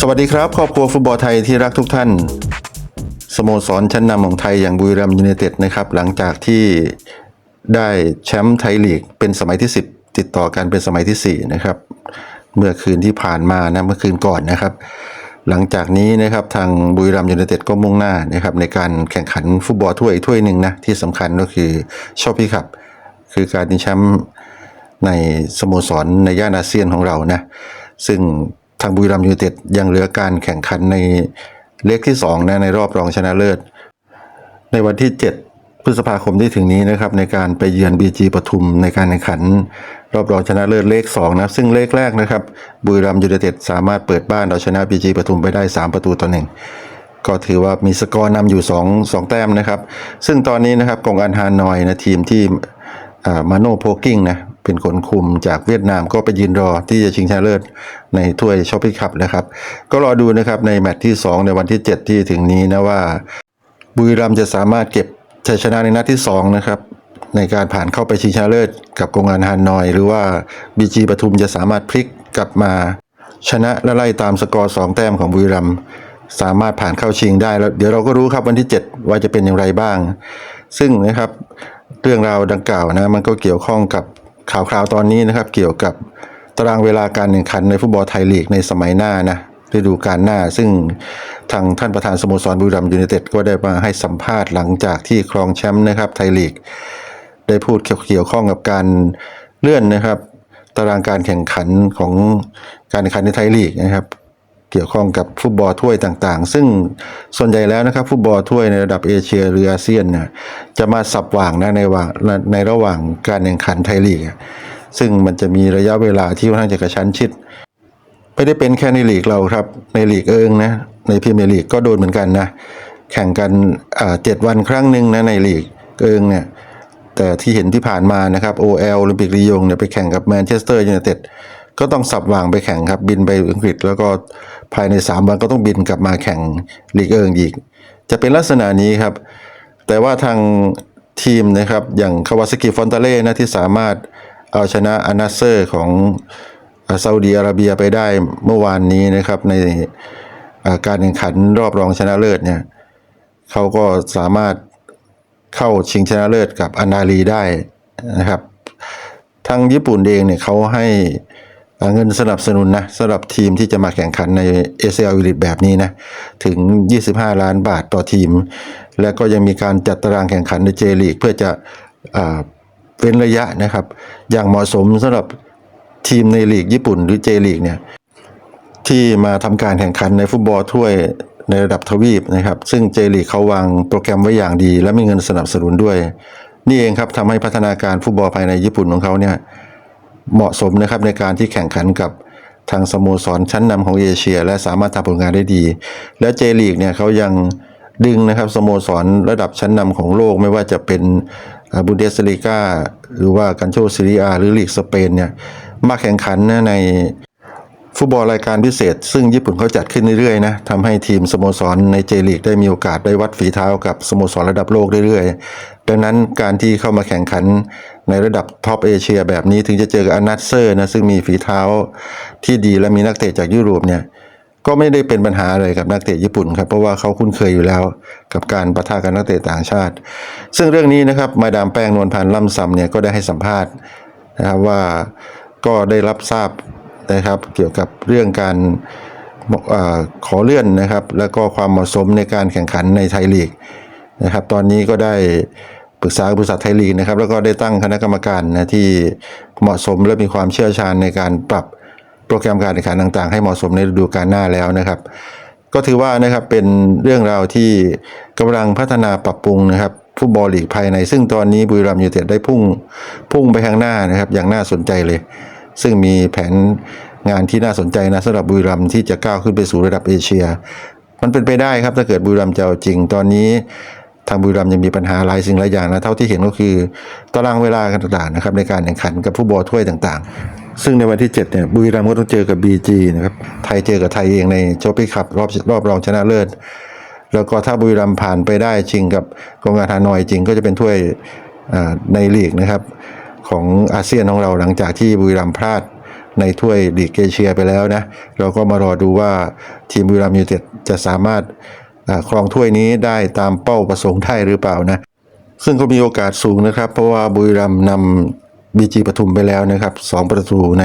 สวัสดีครับ ครอบครัวฟุตบอลไทยที่รักทุกท่าน สโมสรชั้นนำของไทยอย่างบุรีรัมย์ยูไนเต็ดนะครับหลังจากที่ได้แชมป์ไทยลีกเป็นสมัยที่ 10 ติดต่อกันเป็นสมัยทีสี่ 4 นะครับ เมื่อคืนที่ผ่านมานะเมื่อคืนก่อนนะครับ หลังจากนี้นะครับทางบุรีรัมย์ยูไนเต็ดก็มุ่งหน้านะครับในการแข่งขันฟุตบอลถ้วยอีกถ้วยหนึ่งนะที่สำคัญก็คือชอปปี้คัพคือการชิงแชมป์ในสโมสรในย่านอาเซียนของเรานะซึ่ง ทางบุรีรัมย์ยูไนเต็ดยังเหลือการแข่งขันในเลขที่2นะในรอบรองชนะเลิศ ในวันที่ 7 พฤษภาคมที่ถึงนี้นะครับ ในการไปเยือน BG ปทุมในการแข่งขัน รอบรองชนะเลิศเลข2นะซึ่งเลขแรกนะครับบุรีรัมย์ยูไนเต็ดสามารถเปิดบ้านเอาชนะ BG ปทุมไปได้ 3 ประตูต่อหนึ่งก็ถือว่ามีสกอร์นำอยู่ 2 2 แต้มนะครับ ซึ่งตอนนี้นะครับกองอันฮานอยนะทีมที่มาโนโพกิ้งนะ เป็นคนคุมจากเวียดนามก็ไปยืนรอที่จะชิงชนะเลิศในถ้วยชอปปี้คัพนะครับ ก็รอดูนะครับในแมตช์ที่ 2 ในวันที่ 7 ที่ถึงนี้นะว่า บุรีรัมย์จะสามารถเก็บชัยชนะในนัดที่ 2 นะครับ ในการผ่านเข้าไปชิงชนะเลิศกับกองงานฮานอย หรือว่าบีจีปทุมจะสามารถพลิกกลับมา ชนะและไล่ตามสกอร์ 2 แต้มของบุรีรัมย์สามารถผ่านเข้าชิงได้แล้วเดี๋ยวเราก็รู้ครับวันที่ 7 ว่าจะเป็นอย่างไรบ้าง ซึ่งนะครับเรื่องราวดังกล่าวนะมันก็เกี่ยวข้องกับ ข่าวคราวตอนนี้นะครับ เกี่ยวกับตารางเวลาการแข่งขันในฟุตบอลไทยลีกในสมัยหน้านะฤดูกาลหน้า ซึ่งทางท่านประธานสโมสรบุรีรัมย์ยูไนเต็ดก็ได้มาให้สัมภาษณ์หลังจากที่ครองแชมป์นะครับไทยลีก ได้พูดเกี่ยวข้องกับการเลื่อนนะครับ ตารางการแข่งขันของการแข่งขันในไทยลีกนะครับ เกี่ยวข้องกับฟุตบอลถ้วยต่างๆ ซึ่งส่วนใหญ่แล้วนะครับฟุตบอลถ้วยในระดับเอเชียหรืออาเซียนเนี่ยจะมาสับว่างนะในว่างในระหว่างการแข่งขันไทยลีกซึ่งมันจะมีระยะเวลาที่ค่อนข้างจะกระชั้นชิด ไม่ได้เป็นแค่ในลีกเราครับ ในลีกเอิงนะในพรีเมียร์ลีกก็โดนเหมือนกันนะแข่งกันเจ็ดวันครั้งหนึ่งนะในลีกเอิงเนี่ยแต่ที่เห็นที่ผ่านมานะครับ OL โอลิมปิกลียงเนี่ยไปแข่งกับแมนเชสเตอร์ยูไนเต็ด ก็ต้องสับวางไปแข่งครับ บินไปอังกฤษ แล้วก็ภายใน 3 วันก็ต้องบินกลับมาแข่งลีกเอิงอีก จะเป็นลักษณะนี้ครับ แต่ว่าทางทีมนะครับ อย่างคาวาซากิฟอนตาเล่นะที่สามารถเอาชนะอานาเซอร์ของซาอุดีอาระเบียไปได้เมื่อวานนี้นะครับ ในการแข่งขันรอบรองชนะเลิศเนี่ยเขาก็สามารถเข้าชิงชนะเลิศกับอนาลีได้นะครับ ทางญี่ปุ่นเองเนี่ยเขาให้ เงินสนับสนุนนะสำหรับทีมที่จะมาแข่งขันใน ACL Elite แบบนี้นะ ถึง 25 ล้านบาทต่อทีม และก็ยังมีการจัดตารางแข่งขันในเจลีกเพื่อจะอเว้นระยะนะครับ อย่างเหมาะสมสำหรับทีมในลีกญี่ปุ่นหรือเจลีกเนี่ยที่มาทำการแข่งขันในฟุตบอลถ้วยในระดับทวีปนะครับ ซึ่งเจลีกเขาวางโปรแกรมไว้อย่างดี และมีเงินสนับสนุนด้วย นี่เองครับทำให้พัฒนาการฟุตบอลภายในญี่ปุ่นของเขาเนี่ย เหมาะสมนะครับในการที่แข่งขันกับทางสโมสรชั้นนำของเอเชีย และสามารถทำผลงานได้ดี และเจลีกเนี่ยเขายังดึงนะครับสโมสรระดับชั้นนำของโลกไม่ว่าจะเป็นบุนเดสลีกาหรือว่ากันโชซีเรียหรือลีกสเปนเนี่ยมาแข่งขันนในฟุตบอลรายการพิเศษ ซึ่งญี่ปุ่นเขาจัดขึ้นเรื่อยๆนะทำให้ทีมสโมสรในเจลีกได้มีโอกาสได้วัดฝีเท้ากับสโมสรระดับโลกเรื่อยๆ ดังนั้นการที่เข้ามาแข่งขัน ในระดับท็อปเอเชียแบบนี้ถึงจะเจอกับอานัตเซอร์นะซึ่งมีฝีเท้าที่ดีและมีนักเตะจากยุโรปเนี่ยก็ไม่ได้เป็นปัญหาอะไรกับนักเตะญี่ปุ่นครับเพราะว่าเขาคุ้นเคยอยู่แล้วกับการประทะกับนักเตะต่างชาติ ซึ่งเรื่องนี้นะครับมาดามแป้งนวลพันธ์ล่ำซำเนี่ยก็ได้ให้สัมภาษณ์นะครับว่าก็ได้รับทราบนะครับเกี่ยวกับเรื่องการอขอเลื่อนนะครับ แล้วก็ความเหมาะสมในการแข่งขันในไทยลีกนะครับ ตอนนี้ก็ได้ ปรึกษาบริษัทไทยลีกนะครับ แล้วก็ได้ตั้งคณะกรรมการนะที่เหมาะสมและมีความเชี่ยวชาญในการปรับโปรแกรมการแข่งขันต่าง ๆ ให้เหมาะสมในฤดูกาลหน้าแล้วนะครับ ก็ถือว่านะครับเป็นเรื่องราวที่กำลังพัฒนาปรับปรุงนะครับฟุตบอลลีกภายใน ซึ่งตอนนี้บุรีรัมย์ยูไนเต็ดได้พุ่งพุ่งไปข้างหน้านะครับ อย่างน่าสนใจเลย ซึ่งมีแผนงานที่น่าสนใจนะสำหรับบุรีรัมย์ที่จะก้าวขึ้นไปสู่ระดับเอเชีย มันเป็นไปได้ครับถ้าเกิดบุรีรัมย์จะเอาจริงตอนนี้ ทางบุรีรัมย์ยังมีปัญหาหลายสิ่งหลายอย่างนะเท่าที่เห็นก็คือตารางเวลาต่างๆนะครับในการแข่งขันกับฟุตบอลถ้วยต่างๆ ซึ่งในวันที่7เนี่ยบุรีรัมย์ก็ต้องเจอกับ BG นะครับไทยเจอกับไทยเองในโชปี้คัพรอบรอบรองชนะเลิศแล้วก็ถ้าบุรีรัมย์ผ่านไปได้ชิงกับกองงานฮานอยจริงก็จะเป็นถ้วยในลีกนะครับของอาเซียนของเราหลังจากที่บุรีรัมย์พลาดในถ้วยลีกเอเชียไปแล้วนะเราก็มารอดูว่าทีมบุรีรัมย์ยูเต็ดจะสามารถ ครองถ้วยนี้ได้ตามเป้าประสงค์ได้หรือเปล่านะ ซึ่งก็มีโอกาสสูงนะครับ เพราะว่าบุรีรัมย์นำบีจีปทุมไปแล้วนะครับสองประตูใน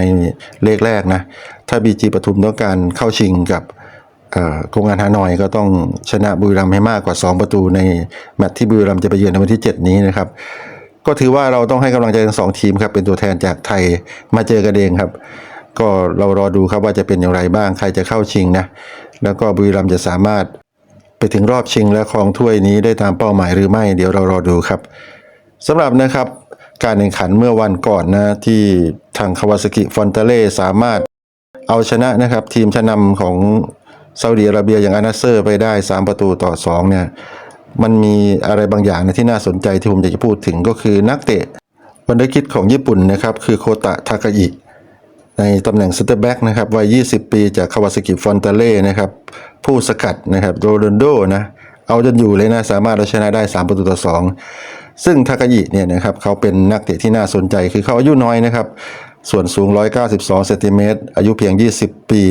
เลขแรกนะ ถ้าบีจีปทุมต้องการเข้าชิงกับเอ่อโครงงานฮานอยก็ต้องชนะบุรีรัมย์ให้มากกว่า 2 ประตูในแมตช์ที่บุรีรัมย์จะไปเยือนในวันที่ 7 นี้นะครับ ก็ถือว่าเราต้องให้กำลังใจทั้งสองทีมครับ เป็นตัวแทนจากไทยมาเจอกันเองครับ ก็เรารอดูครับว่าจะเป็นอย่างไรบ้างใครจะเข้าชิงนะ แล้วก็บุรีรัมย์จะสามารถ ไปถึงรอบชิงและครองถ้วยนี้ได้ตามเป้าหมายหรือไม่ เดี๋ยวเรารอดูครับสำหรับนะครับการแข่งขันเมื่อวันก่อนนะที่ทางคาวาซากิฟอนเตเล่สามารถเอาชนะนะครับ ทีมชั้นนำของซาอุดิอาระเบียอย่างอานาเซอร์ไปได้ 3 ประตูต่อ 2 เนี่ยมันมีอะไรบางอย่างนะที่น่าสนใจที่ผมอยากจะพูดถึงก็คือนักเตะวันเดอร์คิดของญี่ปุ่นนะครับ คือโคตะทากาอิ ในตำแหน่งซ็นเตอร์แบ็กนะครับวัย 20 ปีจากคาวาซากิฟอนเตเล่นะครับ ผู้สกัดนะครับโรนัลโดนะเอาจนอยู่เลยนะสามารถเอาชนะได้ 3 ประตูต่อ 2 ซึ่งทากายิเนี่ยนะครับเขาเป็นนักเตะที่น่าสนใจคือเขาอายุน้อยนะครับ ส่วนสูง 192เซนติเมตรอายุเพียง 20 ปี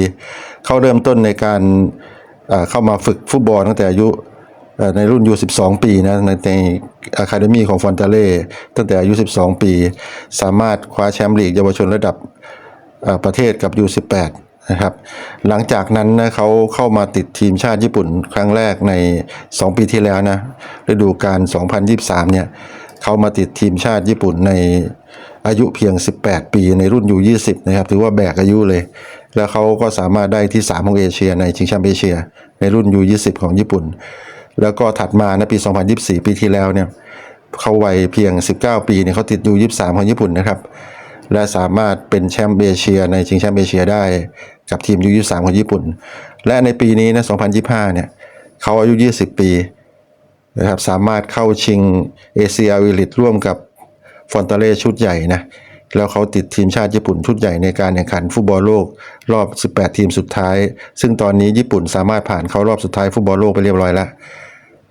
เขาเริ่มต้นในการเข้ามาฝึกฟุตบอลตั้งแต่อายุในรุ่นยู12 ปีนะในในอะคาเดมีของฟอนตาเล่ตั้งแต่อายุ 12 ปี สามารถคว้าแชมป์ลีกเยาวชนระดับ ประเทศกับ U18 นะครับ หลังจากนั้นนะเขาเข้ามาติดทีมชาติญี่ปุ่นครั้งแรกใน 2 ปีที่แล้วนะฤดูกาล 2023 เนี่ยเขามาติดทีมชาติญี่ปุ่นในอายุเพียง 18 ปีในรุ่น U20 นะครับ ถือว่าแบกอายุเลย แล้วเขาก็สามารถได้ที่ 3 ของเอเชีย ในชิงแชมป์เอเชีย ในรุ่น U20 ของญี่ปุ่น แล้วก็ถัดมานะปี 2024 ปีที่แล้วเนี่ยเขาวัยเพียง 19 ปีเนี่ยเขาติดยู23 ของญี่ปุ่นนะครับ และสามารถเป็นแชมป์เอเชีย ในชิงแชมป์เอเชียได้กับทีมยู23ของญี่ปุ่น และในปีนี้นะ 2025 เนี่ยเขาอายุ 20 ปีนะครับสามารถเข้าชิงเอเชียวิลิตร่วมกับฟอนตาเล่ชุดใหญ่นะแล้วเขาติดทีมชาติญี่ปุ่นชุดใหญ่ในการแข่งขันฟุตบอลโลกรอบ 18 ทีมสุดท้าย ซึ่งตอนนี้ญี่ปุ่นสามารถผ่านเข้ารอบสุดท้ายฟุตบอลโลกไปเรียบร้อยแล้ว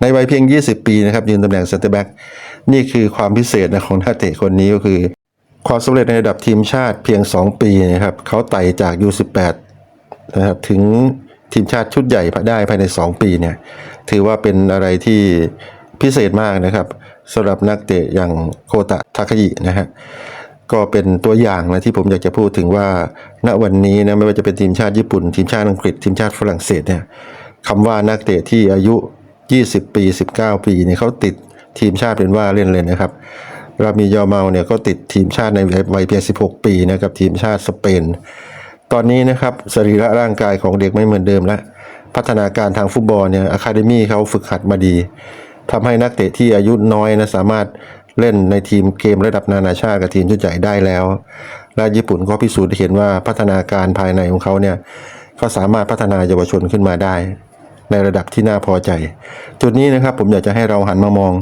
ในวัยเพียง 20 ปีนะครับยืนตำแหน่งเซนเตอร์แบ็กนี่คือความพิเศษนะของนักเตะคนนี้ก็คือ ความสำเร็จในระดับทีมชาติเพียง 2 ปีนะครับเขาไต่จาก U18 นะครับถึงทีมชาติชุดใหญ่ได้ภายใน 2 ปีเนี่ยถือว่าเป็นอะไรที่พิเศษมากนะครับสำหรับนักเตะอย่างโคตะทาคยินะฮะก็เป็นตัวอย่างนะที่ผมอยากจะพูดถึงว่าณวันนี้นะไม่ว่าจะเป็นทีมชาติญี่ปุ่น ทีมชาติอังกฤษ ทีมชาติฝรั่งเศสเนี่ยคำว่านักเตะที่อายุ 20 ปี 19 ปีเนี่ยเขาติดทีมชาติเป็นว่าเล่นเลยนะครับ รามียอเมาเนี่ยก็ติดทีมชาติในวัยเพียง 16 ปีนะครับทีมชาติสเปน ตอนนี้นะครับสรีระร่างกายของเด็กไม่เหมือนเดิมแล้วพัฒนาการทางฟุตบอลเนี่ยอะคาเดมี่เขาฝึกหัดมาดีทำให้นักเตะที่อายุน้อยนะสามารถเล่นในทีมเกมระดับนานาชาติกับทีมชุดใหญ่ได้แล้ว และญี่ปุ่นก็พิสูจน์ให้เห็นว่าพัฒนาการภายในของเขาเนี่ยเขาสามารถพัฒนาเยาวชนขึ้นมาได้ ในระดับที่น่าพอใจ จุดนี้นะครับผมอยากจะให้เราหันมามอง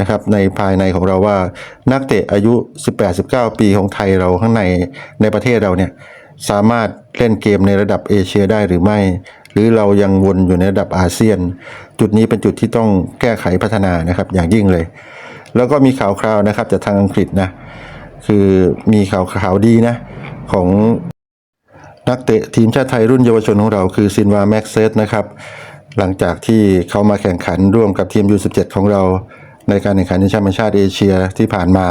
นะครับในภายในของเราว่านักเตะอายุ 18-19 ปีของไทยเราข้างในในประเทศเราเนี่ยสามารถเล่นเกมในระดับเอเชียได้หรือไม่ หรือเรายังวนอยู่ในระดับอาเซียน จุดนี้เป็นจุดที่ต้องแก้ไขพัฒนานะครับอย่างยิ่งเลย แล้วก็มีข่าวคราวนะครับจากทางอังกฤษนะคือมีข่าวข่าวดีนะของนักเตะทีมชาติไทยรุ่นเยาวชนของเราคือซินวาแม็กเซสนะครับหลังจากที่เขามาแข่งขันร่วมกับทีม U17 ของเรา ในการแข่งขันในแชมป์ชาติเอเชียที่ผ่านมา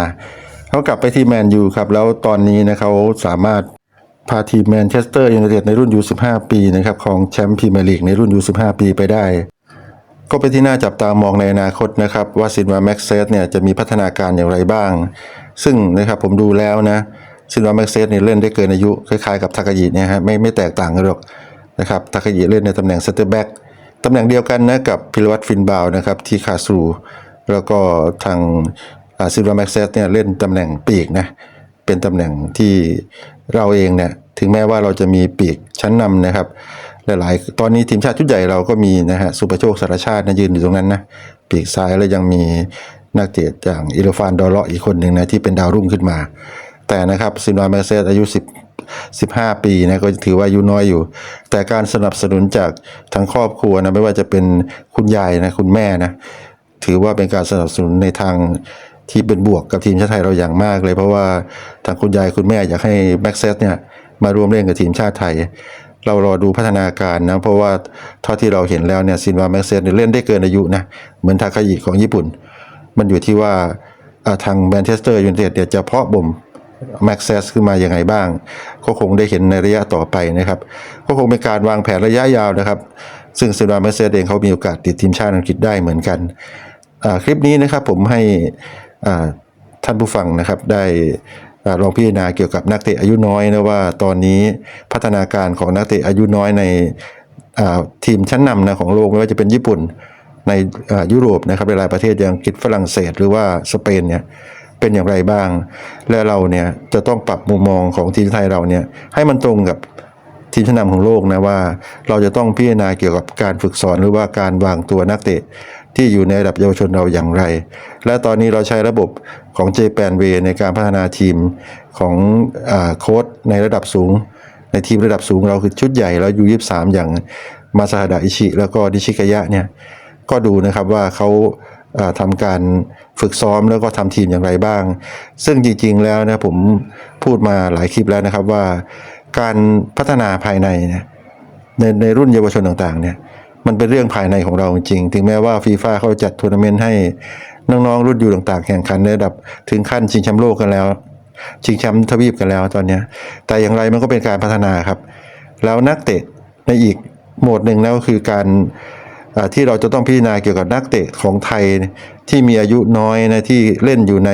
เขากลับไปที่แมนยูครับ แล้วตอนนี้นะเขาสามารถพาทีมแมนเชสเตอร์ยูไนเต็ดในรุ่น U15 ปีนะครับของแชมป์พรีเมียร์ลีกในรุ่น U15 ปีไปได้ ก็เป็นที่น่าจับตามองในอนาคตนะครับ ว่าซินวาแม็กเซสเนี่ยจะมีพัฒนาการอย่างไรบ้าง ซึ่งนะครับผมดูแล้วนะซินวาแม็กเซสเนี่ยเล่นได้เกินอายุ คล้ายๆกับทากายิเนี่ยฮะไม่ไม่แตกต่างกันหรอกนะครับทากายิเล่นในตำแหน่งเซนเตอร์แบ็กตำแหน่งเดียวกันนะกับพิรวัตรฟินบาวนะครับที่คาสู แล้วก็ทางซินวาแม็กเซสเนี่ยเล่นตำแหน่งปีกนะ เป็นตำแหน่งที่เราเองเนี่ยถึงแม้ว่าเราจะมีปีกชั้นนำนะครับ หลายๆ ตอนนี้ทีมชาติชุดใหญ่เราก็มีนะฮะสุประโชคสารชาตินะยืนอยู่ตรงนั้นนะปีกซ้ายแล้วยังมีนักเตะอย่างอิโรฟานดอเลาะอีกคนหนึ่งนะที่เป็นดาวรุ่งขึ้นมา แต่นะครับซินวาแมเซสอายุ 10 15 ปีนะก็ถือว่าอายุน้อยอยู่ แต่การสนับสนุนจากทั้งครอบครัวนะไม่ว่าจะเป็นคุณยายนะคุณแม่นะ ถือว่าเป็นการสนับสนุนในทางที่เป็นบวกกับทีมชาติไทยเราอย่างมากเลยเพราะว่าทางคุณยายคุณแม่อยากให้แม็กเซสเนี่ยมาร่วมเล่นกับทีมชาติไทย เรารอดูพัฒนาการนะ เพราะว่าเท่าที่เราเห็นแล้วเนี่ยซินวาแม็กเซสเล่นได้เกินอายุนะ เหมือนทาคายิของญี่ปุ่น มันอยู่ที่ว่าทางแมนเชสเตอร์ยูไนเต็ดจะเพาะบ่มแม็กเซสขึ้นมาอย่างไงบ้าง ก็คงได้เห็นในระยะต่อไปนะครับ ก็คงเป็นการวางแผนระยะยาวนะครับ ซึ่งซินวาแม็กเซสเองเขามีโอกาสติดทีมชาติอังกฤษได้เหมือนกัน คลิปนี้นะครับผมให้อ่าท่านผู้ฟังนะครับได้อ่าลองพิจารณาเกี่ยวกับนักเตะอายุน้อยนะว่าตอนนี้พัฒนาการของนักเตะอายุน้อยในอ่าทีมชั้นนำนะของโลกไม่ว่าจะเป็นญี่ปุ่นในอ่ายุโรปนะครับหลายประเทศอย่างกฤษฝรั่งเศสหรือว่าสเปนเนี่ยเป็นอย่างไรบ้าง และเราเนี่ยจะต้องปรับมุมมองของทีมไทยเราเนี่ยให้มันตรงกับทีมชั้นนำของโลกนะว่า เราจะต้องพิจารณาเกี่ยวกับการฝึกสอนหรือว่าการวางตัวนักเตะ ที่อยู่ในระดับเยาวชนเราอย่างไร และตอนนี้เราใช้ระบบของ j p a n w a y ในการพัฒนาทีมของอโค้ชในระดับสูง ในทีมระดับสูงเราคือชุดใหญ่แล้วยูยี่สามอย่างมาซาฮาดะอิชิ แล้วก็ดิชิกายะเนี่ยก็ดูนะครับว่าเขาเอ่อทำการฝึกซ้อมแล้วก็ทำทีมอย่างไรบ้าง ซึ่งจริงๆแล้วนะผมพูดมาหลายคลิปแล้วนะครับว่า การพัฒนาภายในเนี่ยในในรุ่นเยาวชนต่างๆเนี่ย มันเป็นเรื่องภายในของเราจริง ถึงแม้ว่าฟีฟ่าเขาจัดทัวร์นาเมนต์ให้น้องๆรุ่นอยู่ต่างๆแข่งขันในระดับถึงขั้นชิงแชมป์โลกกันแล้ว ชิงแชมป์ทวีปกันแล้วตอนนี้ แต่อย่างไรมันก็เป็นการพัฒนาครับ แล้วนักเตะในอีกโหมดหนึ่งแล้วก็คือการที่เราจะต้องพิจารณาเกี่ยวกับนักเตะของไทยที่มีอายุน้อยนะที่เล่นอยู่ใน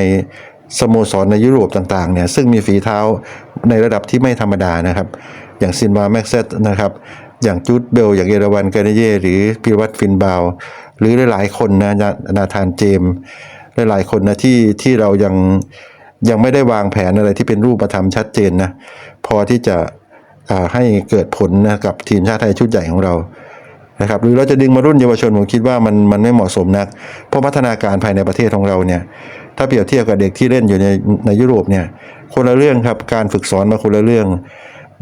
สโมสรในยุโรปต่างๆเนี่ยซึ่งมีฝีเท้าในระดับที่ไม่ธรรมดานะครับ อย่างซินวาแม็กเซตนะครับ อย่างจูดเบล อย่างเอราวันกาเนเย่หรือพิรวัตฟินบาว หรือหลายๆคนนะนาธานเจมส์หลายๆคนนะที่ที่เรายังยังไม่ได้วางแผนอะไรที่เป็นรูปธรรมชัดเจนนะพอที่จะให้เกิดผลนะกับทีมชาติไทยชุดใหญ่ของเรานะครับหรือเราจะดึงมารุ่นเยาวชนผมคิดว่ามันมันไม่เหมาะสมนัก เพราะพัฒนาการภายในประเทศของเราเนี่ยถ้าเปรียบเทียบกับเด็กที่เล่นอยู่ในในยุโรปเนี่ยคนละเรื่องครับการฝึกสอนมาคนละเรื่อง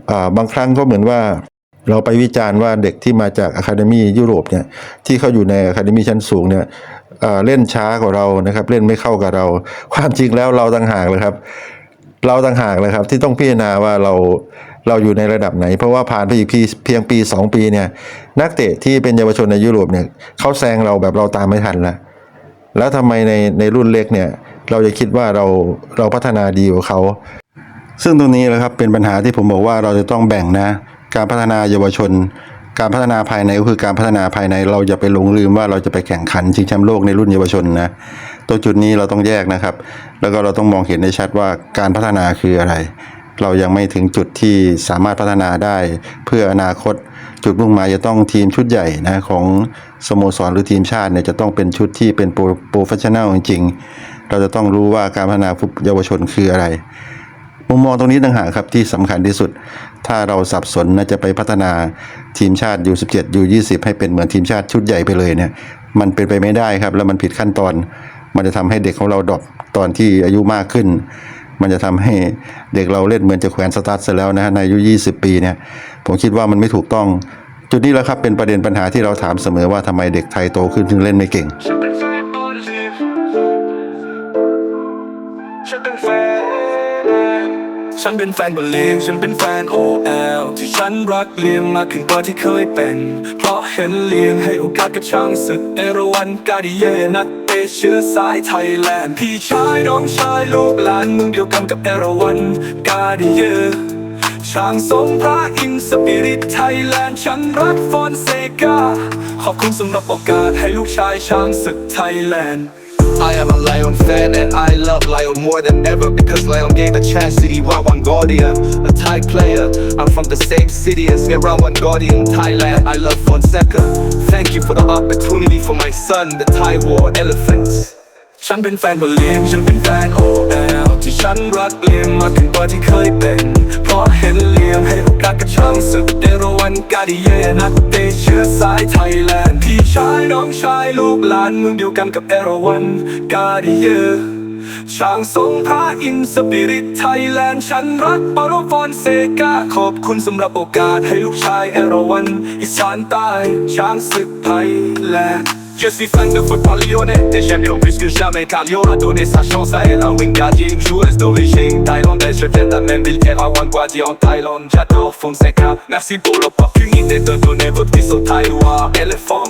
อบางครั้งก็เหมือนว่า เราไปวิจารณ์ว่าเด็กที่มาจากอะคาเดมียุโรปเนี่ยที่เขาอยู่ในอะคาเดมีชั้นสูงเนี่ยเเล่นช้ากว่าเรานะครับ เล่นไม่เข้ากับเรา ความจริงแล้วเราต่างหากเลยครับ เราต่างหากเลยครับที่ต้องพิจารณาว่าเราเราอยู่ในระดับไหน เพราะว่าผ่านไปอีกเพียงปี 2 ปีเนี่ยนักเตะที่เป็นเยาวชนในยุโรปเนี่ยเขาแซงเราแบบเราตามไม่ทันล้วแล้วทำไมในในรุ่นเล็กเนี่ยเราจะคิดว่าเราเราพัฒนาดีกว่าเขาซึ่งตรงนี้แหละครับเป็นปัญหาที่ผมบอกว่าเราจะต้องแบ่งนะ การพัฒนาเยาวชน การพัฒนาภายในก็คือการพัฒนาภายในเราจะไปหลงลืมว่าเราจะไปแข่งขันชิงแชมป์โลกในรุ่นเยาวชนนะตรงจุดนี้เราต้องแยกนะครับ แล้วก็เราต้องมองเห็นได้ชัดว่าการพัฒนาคืออะไร เรายังไม่ถึงจุดที่สามารถพัฒนาได้เพื่ออนาคตจุดมุ่งหมายจะต้องทีมชุดใหญ่นะของสโมสรหรือทีมชาติเนี่ยจะต้องเป็นชุดที่เป็นโปรโปรเฟชชั่นแนลจริงๆ เราจะต้องรู้ว่าการพัฒนาเยาวชนคืออะไร มุมมองตรงนี้ต่างหากครับที่สำคัญที่สุด ถ้าเราสับสนนะจะไปพัฒนาทีมชาติ U17 U20 ให้เป็นเหมือนทีมชาติชุดใหญ่ไปเลยเนี่ย มันเป็นไปไม่ได้ครับ แล้วมันผิดขั้นตอน มันจะทำให้เด็กของเราดรอปตอนที่อายุมากขึ้น มันจะทำให้เด็กเราเล่นเหมือนจะแขวนสตาร์ทเสร็จแล้วนะในอายุ 20 ปีเนี่ย ผมคิดว่ามันไม่ถูกต้อง จุดนี้แหละครับเป็นประเด็นปัญหาที่เราถามเสมอว่าทำไมเด็กไทยโตขึ้นถึงเล่นไม่เก่ง ฉันเป็นแฟนบอลลีฉันเป็นแฟน OL ที่ฉันรักเลียงมากขึ้นกว่าที่เคยเป็น เพราะเห็นเลียงให้โอกาสกับช่างศึกเอราวันกาดิเยนัดเตะเชื้อสายไทยแลนด์พี่ชายน้องชายลูกหลานเมึงเดียวกันกับเอราวันกาดิเยช่างทรงพระอินสปิริตไทยแลนด์ฉันรักฟอนเซกาขอบคุณสำหรับโอกาสให้ลูกชายช้างศึกไทยแลนด์ I am a Lion fan and I love Lion more than ever because Lion gave a chance to the One Guardian, a Thai player. I'm from the same city as One Guardian, Thailand. I love Fonseca. Thank you for the opportunity for my son, the Thai War Elephants. ฉันเป็นแฟนบอลเลียงฉันเป็นแฟน OL ที่ฉันรักเลียงมากขึ้นกว่าที่เคยเป็น เพราะเห็นเลียงให้โอกาสกับช่างศึกเดรวันกาดิเยนักเตะเชื้อสายไทยแลนด์พี่ชายน้องชายลูกหลานเมืองเดียวกันกับเอราวันกาดิเยช่างทรงพระอินสปิริตไทยแลนด์ฉันรักปารฟอนเซกาขอบคุณสำหรับโอกาสให้ลูกชายเอราวันอีสานใต้ช้างศึกไทยแลนด์ Je suis fan de football lyonnais. Des champions plus que jamais car Lyon a donné sa chance à Wingardie, une joueuse d'origine thaïlandaise. Je viens de la même ville qu'Erawan Guadi en Thaïlande. J'adore Fonseca. Merci pour l'opportunité de donner votre fils au Taïwan Elephants